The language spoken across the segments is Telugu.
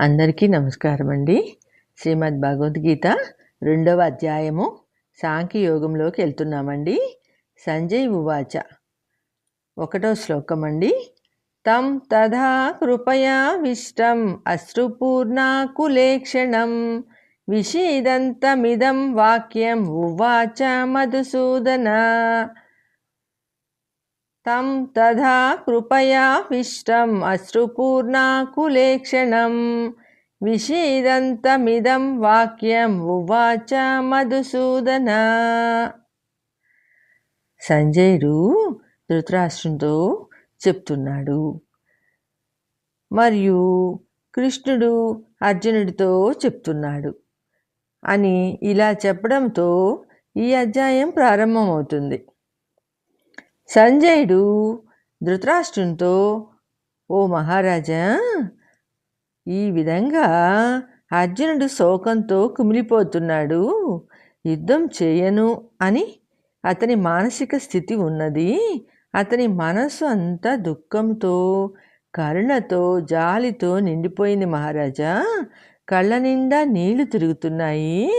అందరికీ నమస్కారం అండి శ్రీమద్ భగవద్గీత రెండవ అధ్యాయము సాంఖ్యయోగంలోకి వెళ్తున్నామండి. సంజయ్ ఉవాచ ఒకటో శ్లోకం అండి తం తథా కృపయా విష్టం అశ్రుపూర్ణాకులేక్షణం విషీదంతమిదం వాక్యం ఉవాచ మధుసూదన తం తథా కృపయా విష్టం అశ్రుపూర్ణాకులేక్షణం విషీదంతమిదం వాక్యం ఉవాచ మధుసూదన సంజయుడు ధృతరాష్ట్రంతో చెప్తున్నాడు. మరియు కృష్ణుడు అర్జునుడితో చెప్తున్నాడు. అని ఇలా చెప్పడంతో ఈ అధ్యాయం ప్రారంభమవుతుంది. సంజయుడు ధృతరాష్ట్రునితో ఓ మహారాజా ఈ విధంగా అర్జునుడు శోకంతో కుమిలిపోతున్నాడు. యుద్ధం చేయను అని అతని మానసిక స్థితి ఉన్నది. అతని మనస్సు అంతా దుఃఖంతో కరుణతో జాలితో నిండిపోయింది మహారాజా. కళ్ళ నిండా నీళ్ళు తిరుగుతున్నాయి.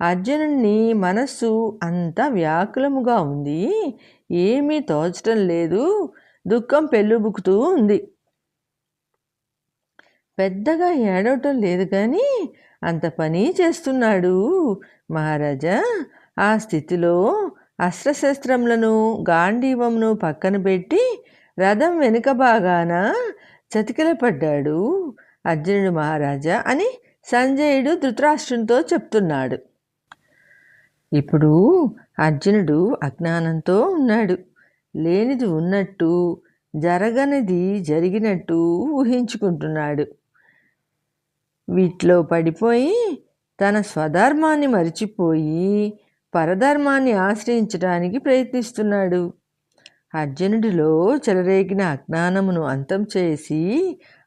అర్జునుడిని మనస్సు అంతా వ్యాకులముగా ఉంది. ఏమీ తోచటం లేదు. దుఃఖం పెళ్ళుబుకుతూ ఉంది. పెద్దగా ఏడవటం లేదు కానీ అంత పని చేస్తున్నాడు. మహారాజా ఆ స్థితిలో అస్త్రశస్త్రములను గాంధీవంను పక్కన పెట్టి రథం వెనుక భాగాన చతికిల పడ్డాడు అర్జునుడు మహారాజా అని సంజయుడు ధృతరాష్ట్రంతో చెప్తున్నాడు. ఇప్పుడు అర్జునుడు అజ్ఞానంతో ఉన్నాడు. లేనిది ఉన్నట్టు జరగనిది జరిగినట్టు ఊహించుకుంటున్నాడు. వీటిలో పడిపోయి తన స్వధర్మాన్ని మరిచిపోయి పరధర్మాన్ని ఆశ్రయించడానికి ప్రయత్నిస్తున్నాడు. అర్జునుడిలో చెలరేగిన అజ్ఞానమును అంతం చేసి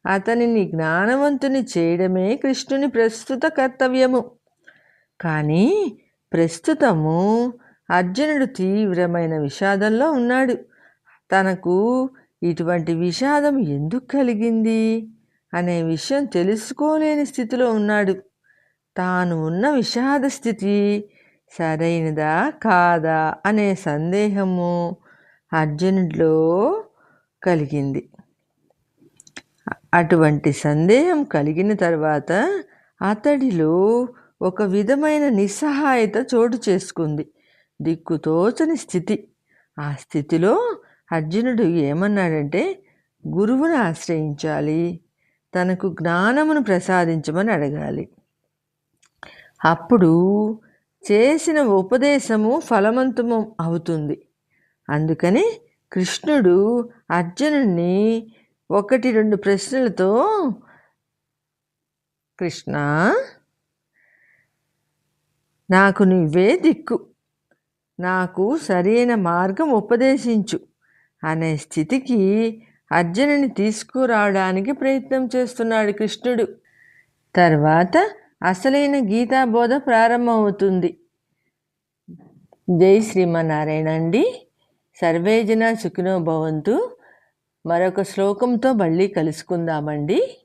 అతనిని జ్ఞానవంతుని చేయడమే కృష్ణుని ప్రస్తుత కర్తవ్యము. కానీ ప్రస్తుతము అర్జునుడు తీవ్రమైన విషాదంలో ఉన్నాడు. తనకు ఇటువంటి విషాదం ఎందుకు కలిగింది? అనే విషయం తెలుసుకోలేని స్థితిలో ఉన్నాడు. తాను ఉన్న విషాద స్థితి సరైనదా కాదా అనే సందేహము అర్జునుడిలో కలిగింది. అటువంటి సందేహం కలిగిన తర్వాత అతడిలో ఒక విధమైన నిస్సహాయత చోటు చేసుకుంది. దిక్కుతోచని స్థితి. ఆ స్థితిలో అర్జునుడు ఏమన్నాడంటే గురువును ఆశ్రయించాలి. తనకు జ్ఞానమును ప్రసాదించమని అడగాలి. అప్పుడు చేసిన ఉపదేశము ఫలవంతము అవుతుంది. అందుకని కృష్ణుడు అర్జునుడిని ఒకటి రెండు ప్రశ్నలతో కృష్ణ నాకు నువ్వే దిక్కు. నాకు సరైన మార్గం ఉపదేశించు అనే స్థితికి అర్జునుని తీసుకురావడానికి ప్రయత్నం చేస్తున్నాడు కృష్ణుడు. తర్వాత అసలైన గీతాబోధ ప్రారంభమవుతుంది. జై శ్రీమన్నారాయణ అండి. సర్వేజన సుఖినో భవంతు. మరొక శ్లోకంతో మళ్ళీ కలుసుకుందామండి.